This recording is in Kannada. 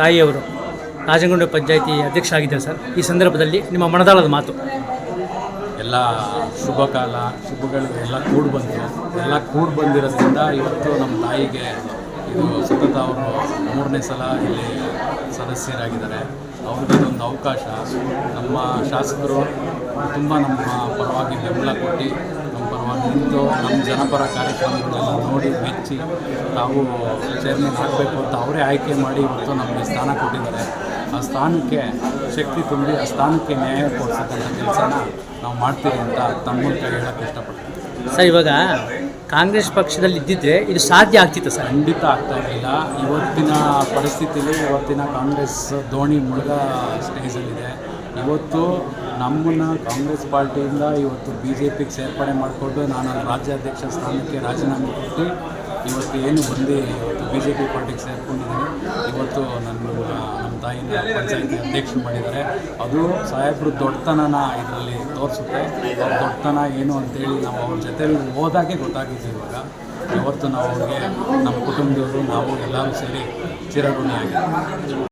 ತಾಯಿಯವರು ರಾಜಗೊಂಡ ಪಂಚಾಯಿತಿ ಅಧ್ಯಕ್ಷ ಆಗಿದ್ದಾರೆ ಸರ್. ಈ ಸಂದರ್ಭದಲ್ಲಿ ನಿಮ್ಮ ಮನದಾಳದ ಮಾತು. ಎಲ್ಲ ಶುಭ ಕಾಲ, ಶುಭಗಳು, ಎಲ್ಲ ಕೂಡಿ ಬಂದಿದೆ ಎಲ್ಲ ಕೂಡಿ ಬಂದಿರೋದ್ರಿಂದ ಇವತ್ತು ನಮ್ಮ ತಾಯಿಗೆ ಇದು ಸತತ ಅವರು ಮೂರನೇ ಸಲ ಇಲ್ಲಿ ಸದಸ್ಯರಾಗಿದ್ದಾರೆ. ಅವ್ರಿಗೆ ಒಂದು ಅವಕಾಶ. ನಮ್ಮ ಶಾಸಕರು ತುಂಬ ನಮ್ಮ ಪರವಾಗಿ ಬೆಂಬಲ ಕೊಟ್ಟು ನಿಂತು ನಮ್ಮ ಜನಪರ ಕಾರ್ಯಕ್ರಮಗಳೆಲ್ಲ ನೋಡಿ ಮೆಚ್ಚಿ ತಾವು ಚೇರ್ಮನ್ ಆಗಬೇಕು ಅಂತ ಅವರೇ ಆಯ್ಕೆ ಮಾಡಿ ಇವತ್ತು ನಮಗೆ ಸ್ಥಾನ ಕೊಟ್ಟಿದ್ದಾರೆ. ಆ ಸ್ಥಾನಕ್ಕೆ ಶಕ್ತಿ ತುಂಬಿ ಆ ಸ್ಥಾನಕ್ಕೆ ನ್ಯಾಯ ಕೊಡಿಸೋಕ್ಕಂಥ ಕೆಲಸನ ನಾವು ಮಾಡ್ತೀವಿ ಅಂತ ತಮ್ಮ ಮೂಲಕ ಹೇಳೋಕ್ಕೆ ಇಷ್ಟಪಡ್ತೀವಿ ಸರ್ ಇವಾಗ ಕಾಂಗ್ರೆಸ್ ಪಕ್ಷದಲ್ಲಿ ಇದ್ದಿದ್ರೆ ಇದು ಸಾಧ್ಯ ಆಗ್ತಿತ್ತು ಸರ್? ಖಂಡಿತ ಆಗ್ತಾ ಇರಲಿಲ್ಲ ಇವತ್ತಿನ ಪರಿಸ್ಥಿತಿಯಲ್ಲಿ ಇವತ್ತಿನ ಕಾಂಗ್ರೆಸ್ ದೋಣಿ ಮುಳುಗ ಸ್ಟೇಜಲ್ಲಿದೆ ಇವತ್ತು ನಮ್ಮನ್ನು ಕಾಂಗ್ರೆಸ್ ಪಾರ್ಟಿಯಿಂದ ಇವತ್ತು ಬಿ ಜೆ ಪಿಗೆ ಸೇರ್ಪಡೆ ಮಾಡಿಕೊಂಡು ನಾನು ರಾಜ್ಯಾಧ್ಯಕ್ಷ ಸ್ಥಾನಕ್ಕೆ ರಾಜೀನಾಮೆ ಕೊಟ್ಟು ಇವತ್ತು ಏನು ಬಂದು ಇವತ್ತು ಬಿ ಜೆ ಪಿ ಪಾರ್ಟಿಗೆ ಸೇರ್ಕೊಂಡಿದ್ದೀನಿ. ಇವತ್ತು ನನ್ನ, ನಮ್ಮ ತಾಯಿನ ಪಂಚಾಯತಿ ಅಧ್ಯಕ್ಷರು ಮಾಡಿದ್ದಾರೆ. ಅದು ಸಾಹೇಬರು ದೊಡ್ಡತನನ ಇದರಲ್ಲಿ ತೋರಿಸುತ್ತೆ. ದೊಡ್ಡತನ ಏನು ಅಂತೇಳಿ ನಾವು ಅವ್ರ ಜೊತೆಲಿ ಹೋದಾಗೆ ಗೊತ್ತಾಗಿದ್ದು ಇವಾಗ. ಇವತ್ತು ನಾವು ಅವ್ರಿಗೆ ನಮ್ಮ ಕುಟುಂಬದವರು, ನಾವು ಎಲ್ಲರೂ ಸೇರಿ ಚಿರಋಣಿಯಾಗಿದ್ದೀವಿ.